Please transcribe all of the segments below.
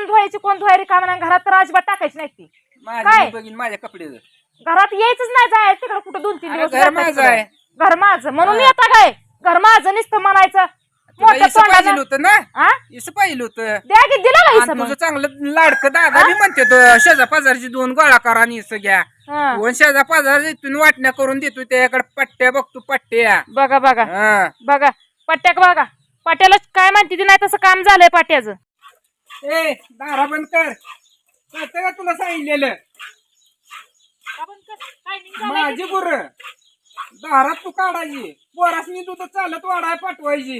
कोण धुवायची कोण धुवायची काम नाही घरात तर अजिबात टाकायची नाही ती. काय? बघीन माझ्या कपडे घरात यायचंच नाही जाय. तिकडे कुठं दोन तीन अरे दिवस घर जायचं माझं तिकडं. घर माझं. म्हणून हा. येता काय? घर माझं नुसतं म्हणायचं. मोठ्या इसं पाहिजे तोंडानं. होतं ना? हा? इसं होतं. द्या की दिलं आणि चांगलं लाडकं दादा मी म्हणते तो शेजा पाजारची दोन गोळा करा आणि इसं घ्या. हा. दोन शेजा पाजार इथून वाटण्या करून देतो त्याकडे पट्ट्या बघतो पट्ट्या. बघा बघा. हा. बघा. पट्ट्याक बघा. पाट्याला काय म्हणते ती नाही तसं काम झालंय पाट्याचं ए दारा बंद कर. कळतं का तुला सांगितलेलं? माझी गुर दारात तू काढायची. पोरासनी तू तर चालत वाढाय पाठवायची.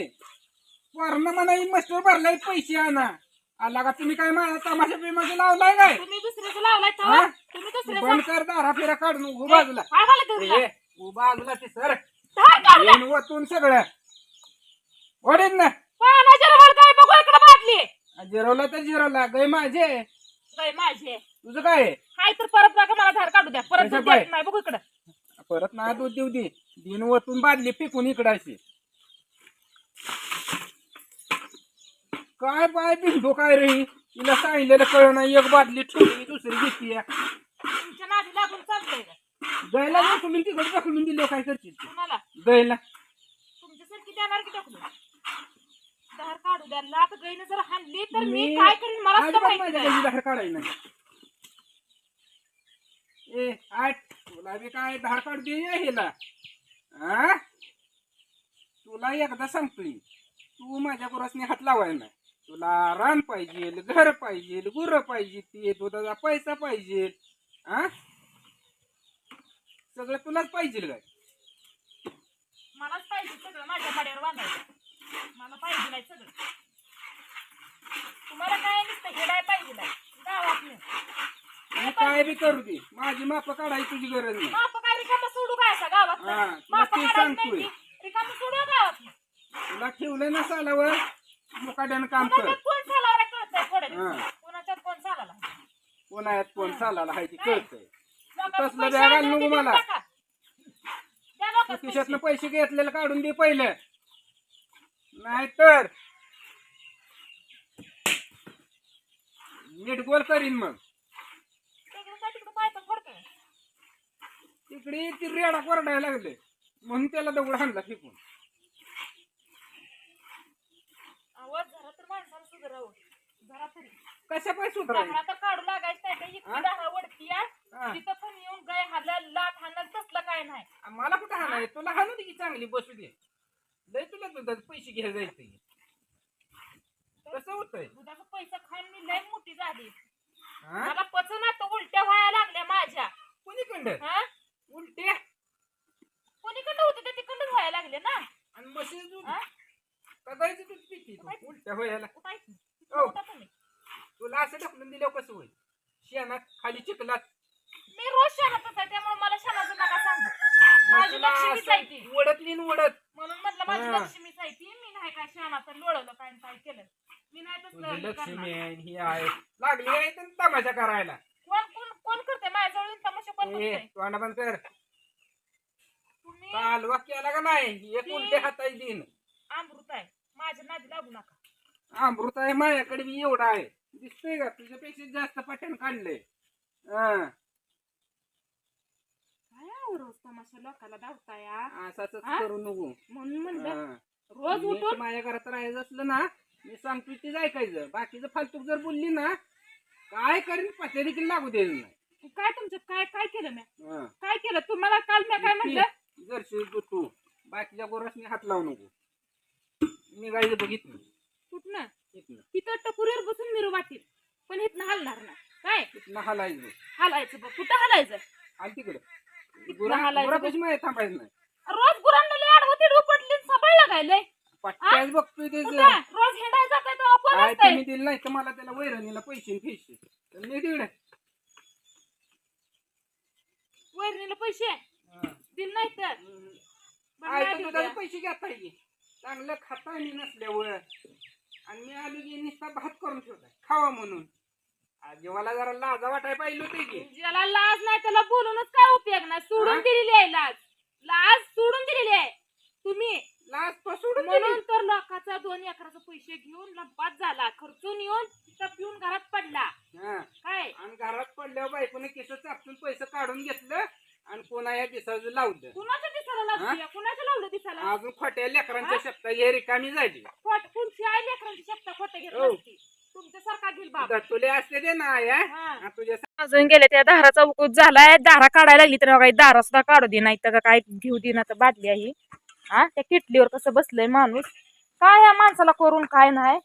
पोरांना म्हणा मस्टर भरलाय पैसे आणा. आला का तुम्ही काय माझा तमाशा बिमाशा लावलाय काय? तुम्ही दुसऱ्याचं लावलाय हा? तेव्हा? तुम्ही दुसऱ्याचं? बंद कर दारा फिरा काढून उभं बाजूला. काय झालं तुला? ए, उभं बाजूला ते सर. वतून सगळं. ओढीन ना रबर काय बघू इकडे बाटली जिरवला तर जिरवला. गय माझे. बाई माझे. तुझं काय? आहे? हाय तर परत बघा मला धार काढू द्या. परत दूध? देत नाही बघू इकडं. परत ना दूध देऊ दे. दिन वतून बादली फेकून इकडं अशी. काय बाय बिंदू काय रे? तिला सांगितलेलं कळ नाही एक बादली ठेवली दुसरी घेतली. तुमच्या नादी लागून चालतंय का गयला ढकलून तिकडे ढकलून दिले काय करशील तू? कुणाला? गयला. तुमच्यासारखी देणार की टाकून धार काढू द्या लात गईनं जर हाणली तर मी मी काय करीन मला सुद्धा अजिबात माहिती माझ्या नाही. गल्ली बाहेर काढायला नाही. ए आठ तुला बी काय धार काढ दे तुला एकदा सांगतोय तू माझ्या गुरासने हात लावायला नाही. तुला रान पाहिजे घर पाहिजे गुर पाहिजे ते दुधाचा पैसा पाहिजे. हा सगळं तुलाच पाहिजे काय? मलाच पाहिजे सगळं माझ्या पाड्यावर बांधायचं. मला पाहिजे नाही सगळं. तुम्हाला काय नुसतं हेडाय पाहिजे गावात काय बी करू दे. माझी माप काढायची तुझी गरज नाही. माप काय रिकामं सोडू काय असा गावात माप काढायचं रिकामं सोडू गावात तुला ठेवलं ना सालावर? मुकाट्यानं काम कर. कोणाच्यात कोण कळतंय. दिवसात. कोणाच्यात कोण चालाला कोणात कोण चालायला हाय ती कळतंय. लोकांचं तसलं बॅग आणू मला. खिशातनं. पैसे घेतलेलं काढून दे पहिलं. नाहीतर नीट गोल करीन मग तिकडे ती रेडा कोरडायला लागले म्हणून त्याला दगड आणला फेकून आवाज तरी. कशा पण सुधाराय काढू लागायचं नाही. तर इतकी दहा तिथं पण येऊन गाय हाणलं, लाथ हाणलं, तसलं काय नाही. मला कुठं हाणाय तुला हाणू दे की चांगली बसू दे लय तुला पैसे घ्यायला जायचं कसं होतंय? दुधाचा पैसा खाऊन मी लय मोठी झाली. हा? मला पचना तर उलट्या व्हायला लागल्या माझ्या. कोणीकडं? हा? उलटे कोणीकडं होते ते? तिकडं व्हायला लागले ना. आणि म्हशीचं दूध? हा? कदायचं दूध पिती तू? उलट्या व्हायला? उठायचं. उठा तुम्ही. तुला असं ढकलून दिल्यावर कसं होईल? शेणात खाली चिखलात. मी रोज शहातच आहे त्यामुळे मला शहाचं नका सांगू. मग माझी तुला लक्ष्मीच असं आहे ती. उडत नाही न म्हटलं माझी हा. लक्ष्मीच आहे ती. मी नाही काय शहाणाचं लोळलं काय आणि काय केलं. मी नाही तुझी तसलं लक्ष्मी करणार. आहे ही आहे. लागली आहे तर तमाशा करायला. कोण कोण कोण करते? माझ्या जवळ तमाशा कोण ए करते तोंडा बंद कर. तुम्ही कालवा केला का नाही? एक उलटे हाताय दिन. अमृत आहे. माझ्या नादी लागू नका. अमृत आहे माझ्याकडे बी एवढा आहे. दिसतोय का? तुझ्यापेक्षा जास्त पठण काढलंय हा. काय रोज तमाशा लोकाला धावताय? असंच हा? करू नको. म्हणून म्हणलं हा. रोज उठून माझ्या घरात राहायचं असलं ना मी सांगतोय तेच ऐकायचं. बाकीचं फालतूक जर बोलली ना काय करीन पत्या देखील लागू द्यायचं नाही. काय तुमचं काय काय केलं मी? हा. काय केलं? तुम्हाला काल मी काय म्हटलं जर्शी तू. बाकीच्या गोरसनी हात लावू नको. मी गायचं बघितलं. कुठनं? इथनं. तिथं टपुरीवर बसून मिरू वाटेल. पण इथनं हलणार ना काय? इथनं हालायचं. हलायचं बघ. कुठं हलायचं? हालायचं गुरापाशी थांबायचं नाही. रोज गुरांना लय आडवं तिडवं पडली सफळ लागायलंय पट्ट्याच बघतोय कुठं? त्याचं रोज हिंडाय जाताय तेव्हा कोण काय असतंय. तुम्ही दिलं नाही तर मला त्याला वैरणीला पैसे पैसे. तर मी तिकडे वैरणीला पैसे? दिले नाही तर? बरं काय नाही तर दिले. दुधाचे पैसे घ्या पाहिजे चांगलं खाता मी नसल्यावर. आणि मी आलो की नुसता भात करून ठेवलाय खावा म्हणून. आज मला जरा लाजा वाटाय पाहिजे होते की. ज्याला लाज नाही त्याला बोलूनच काय उपयोग नाही? सोडून हा? दिलेली आहे लाज. लाज सोडून दिलेली आहे. तुम्ही लाज तो सोडून म्हणून तर लोकांचा दोन एकराचे पैसे घेऊन लंपात झाला. खर्चून येऊन तिथं पिऊन घरात कोणी केस चापसून पैसे काढून घेतलं आणि कोणा या दिसाचं लावलं. कुणाच्या दिसाला लागली कुणाच्या लावलं दिसाला? अजून खोट्या लेकरांच्या शब्द हे रिकामी झाली. खोट कोणची आई लेकरांची शब्द खोटं घेत हो. नसती तुमच्यासारखा घेईल बाबा तुले असते ते ना या हा. आणि तुझ्या अजून गेले त्या दाराचा उकूत झालाय. दारा काढायला लागली तर काही दारा सुद्धा काढू दे नाही तर काय घेऊ दे ना तर बादली आहे. हा त्या किटलीवर कसं बसलंय माणूस. काय या माणसाला करून काय नाही.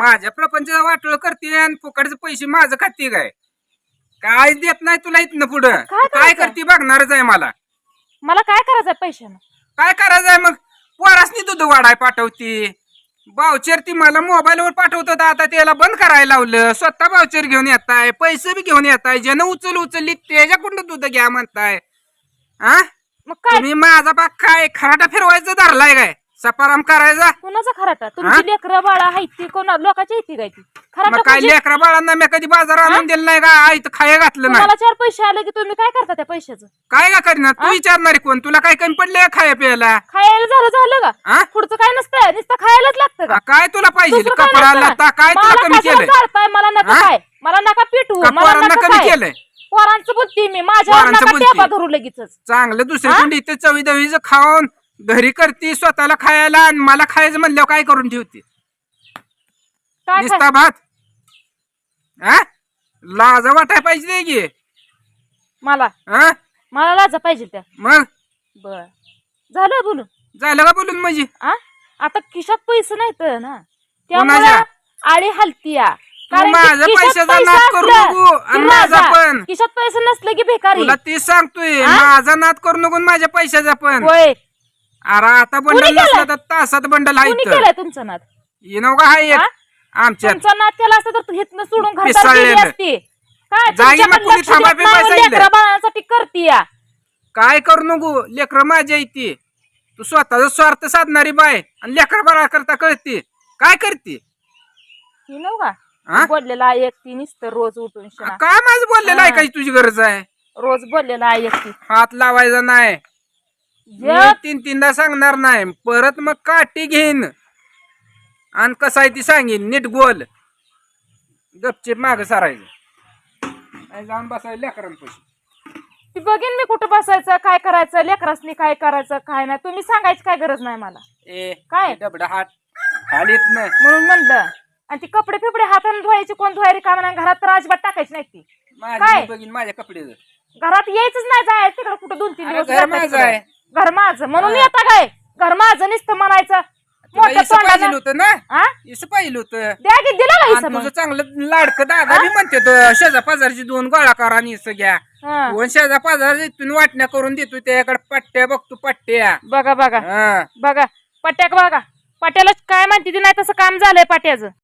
माझ्या प्रपंचाचा वाटोळ करते आणि फुकटचे पैसे माझं खाते काय? काय देत नाही तुला इथनं पुढं? काय काय करायचं? करते बघणारच आहे मला. मला काय करायचंय पैशानं? काय करायचंय मग? पोरासनी दूध वाढाय पाठवती. बावचर ती मला मोबाईलवर पाठवत होता. आता त्याला बंद करायला लावलं. स्वतः बावचर घेऊन येताय. पैसे बी घेऊन येताय. ज्यानं उचल उचलली त्याच्याकडून दूध घ्या म्हणताय. हा मग काय? तुम्ही माझा पाक काय? खराटा फिरवायचं धरलाय काय? सपाराम करायचा? कुणाचा खराटा? तुमची लेकरं बाळा हाय ती कोणा लोकांची येते काय ती? खराटा काय म्हणजे लेकरा बाळांना मी कधी बाजार आणून दिलं नाही का? आई तर खाया घातलं नाही. तुम्हाला चार पैसे आले की तुम्ही काय करता त्या पैशाचं? काय का करीना? तू विचारणारी कोण? तुला काय कमी पडले खाया प्यायला? खायला झालं झालं का? हा? काय नसतं? नुसतं खायलाच लागतं का? काय तुला पाहिजे? दुसरं काय नसतं? लता. काय तुला मला कमी कशाला केलंय? चालताय मला नका हा? काय? मला नका पिटू. का मला पोरांना नका कमी काय? केलंय. पोरांचं बोलते मी. माझ्यावर पोरांचं नका बोलती. टेपा धरू लगेच चांगलं दुसरी कोंडी इथे चवी दवीच खाऊन घरी करते स्वतःला खायला आणि मला खायचं म्हणल्यावर काय करून ठेवते? काय खाय- निस्ता भात? हा लाज वाटाय पाहिजे नाही की? मला? हा मला लाजा पाहिजे त्या. मग? बर. झालं बोलून? झालं का बोलून म्हणजे? आ? आता खिशात पैसे नाहीत ना कोणाच्या? त्यामुळे आळी हलती या तू कारण की माझ्या खिशात पैशाचा पैसे नाद करू असलं नको की आणि माझा. पण खिशात पैसे नसले की बेकारी तुला तेच सांगतोय हा? माझा नाद करू नको आणि माझ्या पैशाचा पण होय अरे आता कुणी बंडल केलं? नसला तर तासात बंडल कुणी आहे केलाय तुमचा नाद येणं का हाय एक हा? आमच्यात तुमचा नाद केला असता तर हिथनं सोडून घरदार पिसाळलेलं. गेली असती काय जागी मग तुमच्याकडे कुणी लक्ष थांबा देत बिंबा नाही, सांगितलं. लेकरं बाळांसाठी करती या काय करू नको लेकर माझ्या इथे तू स्वतःचा स्वार्थ साधणारी बाय आणि लेकर बाळा करता कळते. काय करते? नव का? बोललेला एक ती नुसतं रोज उठून शिना काय माझं बोललेलं हा. ऐकायची तुझी गरज आहे? रोज बोललेला एक ती हात लावायचा नाही. मी एक तीन तीनदा सांगणार नाही. परत मग काठी घेईन. आणि कसं आहे ती सांगेन. नीट गोल गपचीप माग सारायचं. जाऊन बसायला लेकरांपाशी. ती बघीन मी कुठं बसायचं काय करायचं लेकरासनी काय करायचं काय नाही. तुम्ही सांगायची काय गरज नाही मला. ए काय? डबडा हात खालीत नाही म्हणून म्हणलं. आणि ती कपडे फिपडे हाताने धुवायची कोण धुवायला काम नाही. घरात तर अजिबात टाकायची नाही ती. माझी काय? मी बघीन माझ्या कपडे घरात यायचंच नाही जायचं तिकडे कुठं दोन तीन अरे दिवस घर माझं तिकडं. आहे. घर माझं. म्हणून हा. येता काय? घर माझं नुसतं म्हणायचं. तुला मोठ्या इसं पाहिजे तोंडानं. होतं ना? हा? इसं पाहिजे होतं. द्या की दिला का आणि हिस्सा मग? तुझं चांगलं लाडकं दादा बी म्हणते शेजा पाजारची दोन गोळा करा आणि इसं घ्या. हा. शेजा पाजार इथून वाटण्या करून देतो त्याकडे पट्ट्या बघतो पट्ट्या. बघा बघा. हा. बघा. पट्ट्या बघा. पट्याला काय म्हणते ते नाही तसं काम झालंय पाट्याचं